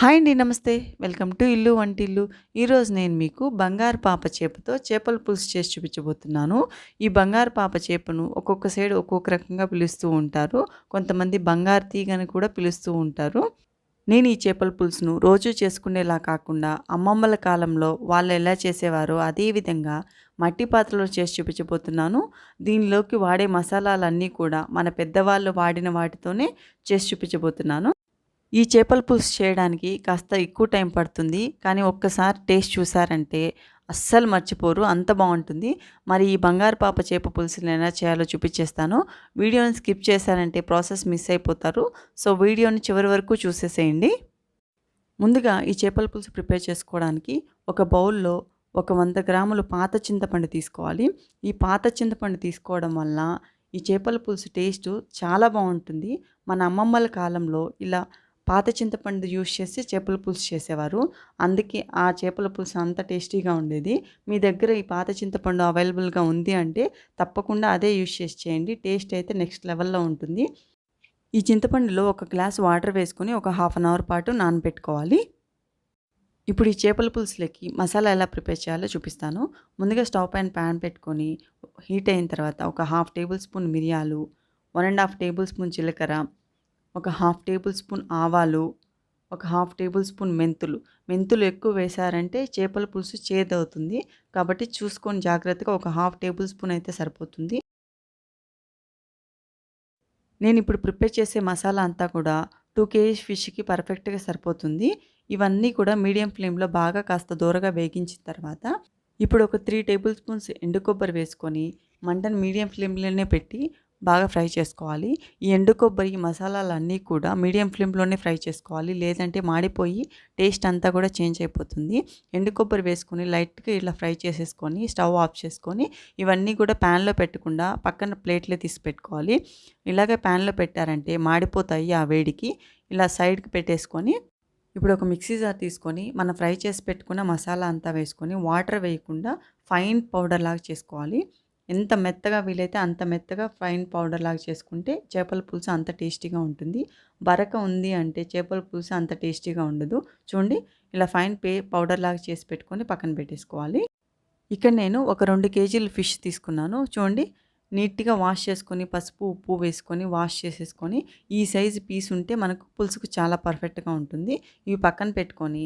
Hi అండి నమస్తే. Welcome to ఇల్లు వంటిల్లు. ఈరోజు నేను మీకు బంగారు పాప చేపతో చేపల పులుసు చేసి చూపించబోతున్నాను. ఈ బంగారు పాప చేపను ఒక్కొక్క సైడ్ ఒక్కొక్క రకంగా పిలుస్తూ ఉంటారు. కొంతమంది బంగారు తీగని కూడా పిలుస్తూ ఉంటారు. నేను ఈ చేపల పులుసును రోజు చేసుకునేలా కాకుండా అమ్మమ్మల కాలంలో వాళ్ళు ఎలా చేసేవారో అదేవిధంగా మట్టి పాత్రలో చేసి చూపించబోతున్నాను. దీనిలోకి వాడే మసాలాలన్నీ కూడా మన పెద్దవాళ్ళు వాడిన వాటితోనే చేసి చూపించబోతున్నాను. ఈ చేపల పులుసు చేయడానికి కాస్త ఎక్కువ టైం పడుతుంది. కానీ ఒక్కసారి టేస్ట్ చూసారంటే అస్సలు మర్చిపోరు. అంత బాగుంటుంది. మరి ఈ బంగారు పాప చేప పులుసుని ఎలా చేయాలో చూపించేస్తాను. వీడియోని స్కిప్ చేశారంటే ప్రాసెస్ మిస్ అయిపోతారు. సో వీడియోని చివరి వరకు చూసేసేయండి. ముందుగా ఈ చేపల పులుసు ప్రిపేర్ చేసుకోవడానికి ఒక బౌల్లో ఒక వంద గ్రాములు పాత చింతపండు తీసుకోవాలి. ఈ పాత చింతపండు తీసుకోవడం వల్ల ఈ చేపల పులుసు టేస్ట్ చాలా బాగుంటుంది. మన అమ్మమ్మల కాలంలో ఇలా పాత చింతపండు యూస్ చేసి చేపల పులుసు చేసేవారు. అందుకే ఆ చేపల పులుసు అంత టేస్టీగా ఉండేది. మీ దగ్గర ఈ పాత చింతపండు అవైలబుల్గా ఉంది అంటే తప్పకుండా అదే యూస్ చేసి చేయండి. టేస్ట్ అయితే నెక్స్ట్ లెవెల్లో ఉంటుంది. ఈ చింతపండులో ఒక గ్లాస్ వాటర్ వేసుకొని ఒక హాఫ్ అన్ అవర్ పాటు నానబెట్టుకోవాలి. ఇప్పుడు ఈ చేపల పులుసులకి మసాలా ఎలా ప్రిపేర్ చేయాలో చూపిస్తాను. ముందుగా స్టవ్ పైన ప్యాన్ పెట్టుకొని హీట్ అయిన తర్వాత ఒక హాఫ్ టేబుల్ స్పూన్ మిరియాలు one and half tablespoon జీలకర్ర ఒక హాఫ్ టేబుల్ స్పూన్ ఆవాలు ఒక హాఫ్ టేబుల్ స్పూన్ మెంతులు. మెంతులు ఎక్కువ వేశారంటే చేపల పులుసు చేదవుతుంది. కాబట్టి చూసుకొని జాగ్రత్తగా ఒక హాఫ్ టేబుల్ స్పూన్ అయితే సరిపోతుంది. నేను ఇప్పుడు ప్రిపేర్ చేసే మసాలా అంతా కూడా టూ కేజీ ఫిష్కి పర్ఫెక్ట్గా సరిపోతుంది. ఇవన్నీ కూడా మీడియం ఫ్లేమ్లో బాగా కాస్త దూరగా వేగించిన తర్వాత ఇప్పుడు ఒక త్రీ టేబుల్ స్పూన్స్ ఎండు కొబ్బరి వేసుకొని మంటను మీడియం ఫ్లేమ్లోనే పెట్టి బాగా ఫ్రై చేసుకోవాలి. ఈ ఎండు కొబ్బరి మసాలాలన్నీ కూడా మీడియం ఫ్లేమ్లోనే ఫ్రై చేసుకోవాలి. లేదంటే మాడిపోయి టేస్ట్ అంతా కూడా చేంజ్ అయిపోతుంది. ఎండు కొబ్బరి వేసుకొని లైట్గా ఇలా ఫ్రై చేసేసుకొని స్టవ్ ఆఫ్ చేసుకొని ఇవన్నీ కూడా ప్యాన్లో పెట్టకుండా పక్కన ప్లేట్లో తీసి పెట్టుకోవాలి. ఇలాగే ప్యాన్లో పెట్టారంటే మాడిపోతాయి ఆ వేడికి. ఇలా సైడ్కి పెట్టేసుకొని ఇప్పుడు ఒక మిక్సీ జార్ తీసుకొని మనం ఫ్రై చేసి పెట్టుకున్న మసాలా అంతా వేసుకొని వాటర్ వేయకుండా ఫైన్ పౌడర్ లాగా చేసుకోవాలి. ఎంత మెత్తగా వీలైతే అంత మెత్తగా ఫైన్ పౌడర్ లాగా చేసుకుంటే చేపల పులుసు అంత టేస్టీగా ఉంటుంది. బరక ఉంది అంటే చేపల పులుసు అంత టేస్టీగా ఉండదు. చూడండి ఇలా ఫైన్ పే పౌడర్ లాగా చేసి పెట్టుకొని పక్కన పెట్టేసుకోవాలి. ఇక్కడ నేను ఒక రెండు కేజీలు ఫిష్ తీసుకున్నాను. చూడండి నీట్గా వాష్ చేసుకొని పసుపు ఉప్పు వేసుకొని వాష్ చేసేసుకొని ఈ సైజు పీస్ ఉంటే మనకు పులుసుకు చాలా పర్ఫెక్ట్గా ఉంటుంది. ఇవి పక్కన పెట్టుకొని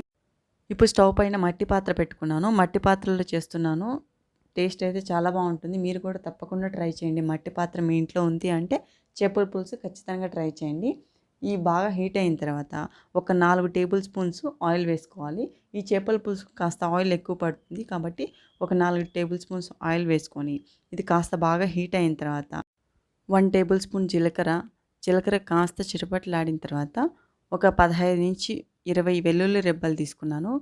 ఇప్పుడు స్టవ్ పైన మట్టి పాత్ర పెట్టుకున్నాను. మట్టి పాత్రలో చేస్తున్నాను. టేస్ట్ అయితే చాలా బాగుంటుంది. మీరు కూడా తప్పకుండా ట్రై చేయండి. మట్టి పాత్ర మీ ఇంట్లో ఉంది అంటే చేపల పులుసు ఖచ్చితంగా ట్రై చేయండి. ఈ బాగా హీట్ అయిన తర్వాత ఒక నాలుగు టేబుల్ స్పూన్స్ ఆయిల్ వేసుకోవాలి. ఈ చేపల పులుసు కాస్త ఆయిల్ ఎక్కువ పడుతుంది కాబట్టి ఒక నాలుగు టేబుల్ స్పూన్స్ ఆయిల్ వేసుకొని ఇది కాస్త బాగా హీట్ అయిన తర్వాత వన్ టేబుల్ స్పూన్ జీలకర్ర జీలకర్ర కాస్త చిరపట్లాడిన తర్వాత ఒక పదహైదు నుంచి ఇరవై వెల్లుల్లి రెబ్బలు తీసుకున్నాను.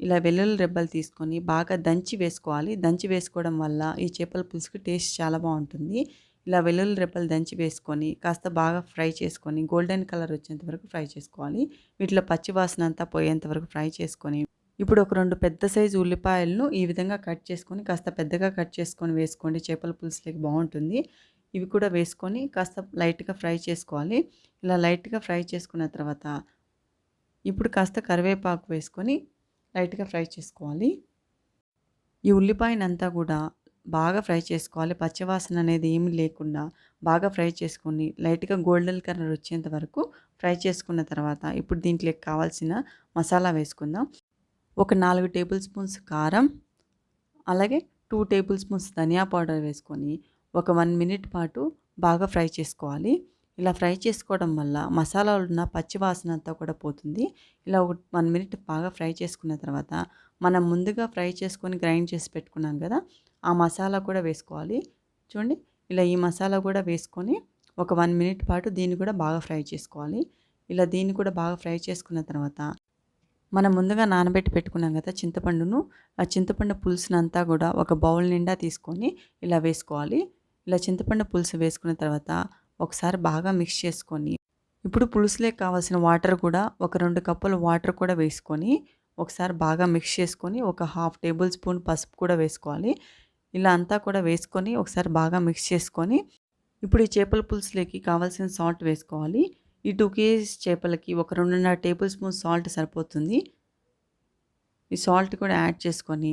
ఇలా వెల్లుల్లి రెబ్బలు తీసుకొని బాగా దంచి వేసుకోవాలి. దంచి వేసుకోవడం వల్ల ఈ చేపల పులుసుకి టేస్ట్ చాలా బాగుంటుంది. ఇలా వెల్లుల్లి రెబ్బలు దంచి వేసుకొని కాస్త బాగా ఫ్రై చేసుకొని గోల్డెన్ కలర్ వచ్చేంత వరకు ఫ్రై చేసుకోవాలి. వీటిలో పచ్చి వాసన అంతా పోయేంత వరకు ఫ్రై చేసుకొని ఇప్పుడు ఒక రెండు పెద్ద సైజు ఉల్లిపాయలను ఈ విధంగా కట్ చేసుకొని కాస్త పెద్దగా కట్ చేసుకొని వేసుకోండి. చేపల పులుసులోకి బాగుంటుంది. ఇవి కూడా వేసుకొని కాస్త లైట్గా ఫ్రై చేసుకోవాలి. ఇలా లైట్గా ఫ్రై చేసుకున్న తర్వాత ఇప్పుడు కాస్త కరివేపాకు వేసుకొని లైట్గా ఫ్రై చేసుకోవాలి. ఈ ఉల్లిపాయనంతా కూడా బాగా ఫ్రై చేసుకోవాలి. పచ్చివాసన అనేది ఏమీ లేకుండా బాగా ఫ్రై చేసుకొని లైట్గా గోల్డెన్ కలర్ వచ్చేంత వరకు ఫ్రై చేసుకున్న తర్వాత ఇప్పుడు దీంట్లోకి కావాల్సిన మసాలా వేసుకుందాం. ఒక నాలుగు టేబుల్ స్పూన్స్ కారం అలాగే టూ టేబుల్ స్పూన్స్ ధనియా పౌడర్ వేసుకొని ఒక వన్ మినిట్ పాటు బాగా ఫ్రై చేసుకోవాలి. ఇలా ఫ్రై చేసుకోవడం వల్ల మసాలాలు ఉన్న పచ్చి వాసన అంతా కూడా పోతుంది. ఇలా ఒక వన్ మినిట్ బాగా ఫ్రై చేసుకున్న తర్వాత మనం ముందుగా ఫ్రై చేసుకొని గ్రైండ్ చేసి పెట్టుకున్నాం కదా ఆ మసాలా కూడా వేసుకోవాలి. చూడండి ఇలా ఈ మసాలా కూడా వేసుకొని ఒక వన్ మినిట్ పాటు దీన్ని కూడా బాగా ఫ్రై చేసుకోవాలి. ఇలా దీన్ని కూడా బాగా ఫ్రై చేసుకున్న తర్వాత మనం ముందుగా నానబెట్టి పెట్టుకున్నాం కదా చింతపండును ఆ చింతపండు పులుసునంతా కూడా ఒక బౌల్ నిండా తీసుకొని ఇలా వేసుకోవాలి. ఇలా చింతపండు పులుసు వేసుకున్న తర్వాత ఒకసారి బాగా మిక్స్ చేసుకొని ఇప్పుడు పులుసులే కావాల్సిన వాటర్ కూడా ఒక రెండు కప్పుల వాటర్ కూడా వేసుకొని ఒకసారి బాగా మిక్స్ చేసుకొని ఒక హాఫ్ టేబుల్ స్పూన్ పసుపు కూడా వేసుకోవాలి. ఇలా అంతా కూడా వేసుకొని ఒకసారి బాగా మిక్స్ చేసుకొని ఇప్పుడు ఈ చేపల పులుసులోకి కావాల్సిన సాల్ట్ వేసుకోవాలి. ఈ టూ కేజీస్ చేపలకి ఒక రెండున్నర టేబుల్ స్పూన్ సాల్ట్ సరిపోతుంది. ఈ సాల్ట్ కూడా యాడ్ చేసుకొని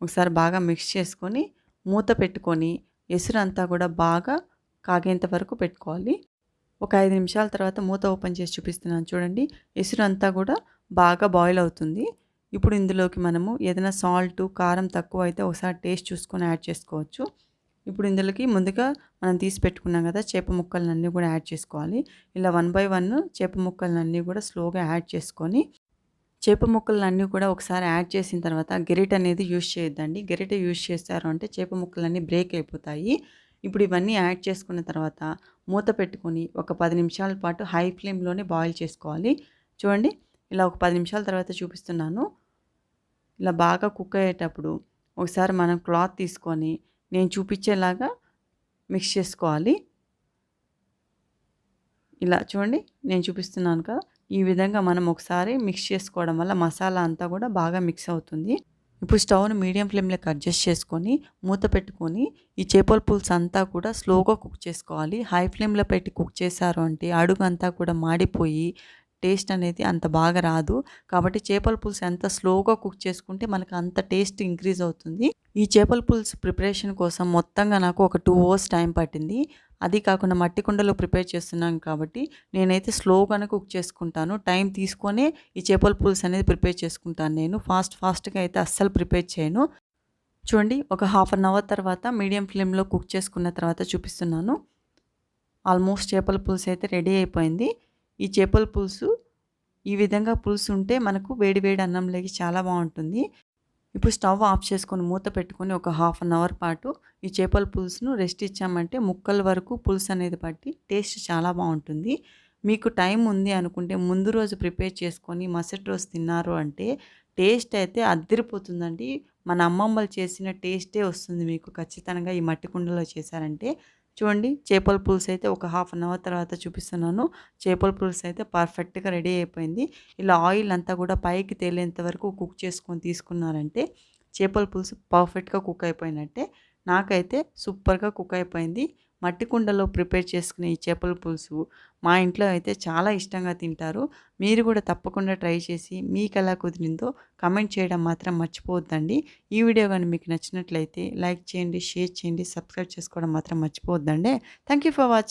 ఒకసారి బాగా మిక్స్ చేసుకొని మూత పెట్టుకొని ఎసురు అంతా కూడా బాగా కాగేంత వరకు పెట్టుకోవాలి. ఒక ఐదు నిమిషాల తర్వాత మూత ఓపెన్ చేసి చూపిస్తున్నాను చూడండి. ఎసురు అంతా కూడా బాగా బాయిల్ అవుతుంది. ఇప్పుడు ఇందులోకి మనము ఏదైనా సాల్ట్ కారం తక్కువ అయితే ఒకసారి టేస్ట్ చూసుకొని యాడ్ చేసుకోవచ్చు. ఇప్పుడు ఇందులోకి ముందుగా మనం తీసి పెట్టుకున్నాం కదా చేప ముక్కలన్నీ కూడా యాడ్ చేసుకోవాలి. ఇలా వన్ బై వన్ చేప ముక్కలన్నీ కూడా స్లోగా యాడ్ చేసుకొని చేప ముక్కలన్నీ కూడా ఒకసారి యాడ్ చేసిన తర్వాత గెరిట్ అనేది యూజ్ చేయొద్దండి. గెరిట యూజ్ చేస్తారు అంటే చేప ముక్కలన్నీ బ్రేక్ అయిపోతాయి. ఇప్పుడు ఇవన్నీ యాడ్ చేసుకున్న తర్వాత మూత పెట్టుకొని ఒక పది నిమిషాల పాటు హై ఫ్లేమ్లోనే బాయిల్ చేసుకోవాలి. చూడండి ఇలా ఒక పది నిమిషాల తర్వాత చూపిస్తున్నాను. ఇలా బాగా కుక్ అయ్యేటప్పుడు ఒకసారి మనం క్లాత్ తీసుకొని నేను చూపించేలాగా మిక్స్ చేసుకోవాలి. ఇలా చూడండి నేను చూపిస్తున్నాను కదా. ఈ విధంగా మనం ఒకసారి మిక్స్ చేసుకోవడం వల్ల మసాలా అంతా కూడా బాగా మిక్స్ అవుతుంది. ఇప్పుడు స్టవ్ను మీడియం ఫ్లేమ్లోకి అడ్జస్ట్ చేసుకొని మూత పెట్టుకొని ఈ చేపల పులుసు అంతా కూడా స్లోగా కుక్ చేసుకోవాలి. హై ఫ్లేమ్లో పెట్టి కుక్ చేశారు అంటే అడుగు అంతా కూడా మాడిపోయి టేస్ట్ అనేది అంత బాగా రాదు. కాబట్టి చేపల పులుసు ఎంత స్లోగా కుక్ చేసుకుంటే మనకు అంత టేస్ట్ ఇంక్రీజ్ అవుతుంది. ఈ చేపల పులుసు ప్రిపరేషన్ కోసం మొత్తంగా నాకు ఒక టూ అవర్స్ టైం పట్టింది. అది కాకుండా మట్టి కుండలో ప్రిపేర్ చేస్తున్నాను కాబట్టి నేనైతే స్లోగానే కుక్ చేసుకుంటాను. టైం తీసుకొనే ఈ చేపల పులుసు అనేది ప్రిపేర్ చేసుకుంటాను నేను. ఫాస్ట్ ఫాస్ట్గా అయితే అస్సలు ప్రిపేర్ చేయను. చూడండి ఒక హాఫ్ అన్ అవర్ తర్వాత మీడియం ఫ్లేమ్లో కుక్ చేసుకున్న తర్వాత చూపిస్తున్నాను. ఆల్మోస్ట్ చేపల పులుసు అయితే రెడీ అయిపోయింది. ఈ చేపల పులుసు ఈ విధంగా పులుసు ఉంటే మనకు వేడి వేడి అన్నంలోకి చాలా బాగుంటుంది. ఇప్పుడు స్టవ్ ఆఫ్ చేసుకొని మూత పెట్టుకొని ఒక హాఫ్ అన్ అవర్ పాటు ఈ చేపల పులుసును రెస్ట్ ఇచ్చామంటే ముక్కల వరకు పులుసు అనేది పట్టి టేస్ట్ చాలా బాగుంటుంది. మీకు టైం ఉంది అనుకుంటే ముందు రోజు ప్రిపేర్ చేసుకొని మరుసటి రోజు తిన్నారు అంటే టేస్ట్ అయితే అద్దరిపోతుందండి మన అమ్మమ్మలు చేసిన టేస్టే వస్తుంది మీకు. ఖచ్చితంగా ఈ మట్టి కుండలో చేశారంటే చూడండి చేపల పులుసు అయితే ఒక హాఫ్ అన్ అవర్ తర్వాత చూపిస్తున్నాను. చేపల పులుసు అయితే పర్ఫెక్ట్గా రెడీ అయిపోయింది. ఇలా ఆయిల్ అంతా కూడా పైకి తేలేంత వరకు కుక్ చేసుకొని తీసుకున్నారంటే చేపల పులుసు పర్ఫెక్ట్గా కుక్ అయిపోయినట్టే. నాకైతే సూపర్గా కుక్ అయిపోయింది. మట్టి కుండలో ప్రిపేర్ చేసుకునే ఈ చేపల పులుసు మా ఇంట్లో అయితే చాలా ఇష్టంగా తింటారు. మీరు కూడా తప్పకుండా ట్రై చేసి మీకు ఎలా కుదిరిందో కమెంట్ చేయడం మాత్రం మర్చిపోవద్దండి. ఈ వీడియో కానీ మీకు నచ్చినట్లయితే లైక్ చేయండి షేర్ చేయండి సబ్స్క్రైబ్ చేసుకోవడం మాత్రం మర్చిపోవద్దండి. Thank you for watching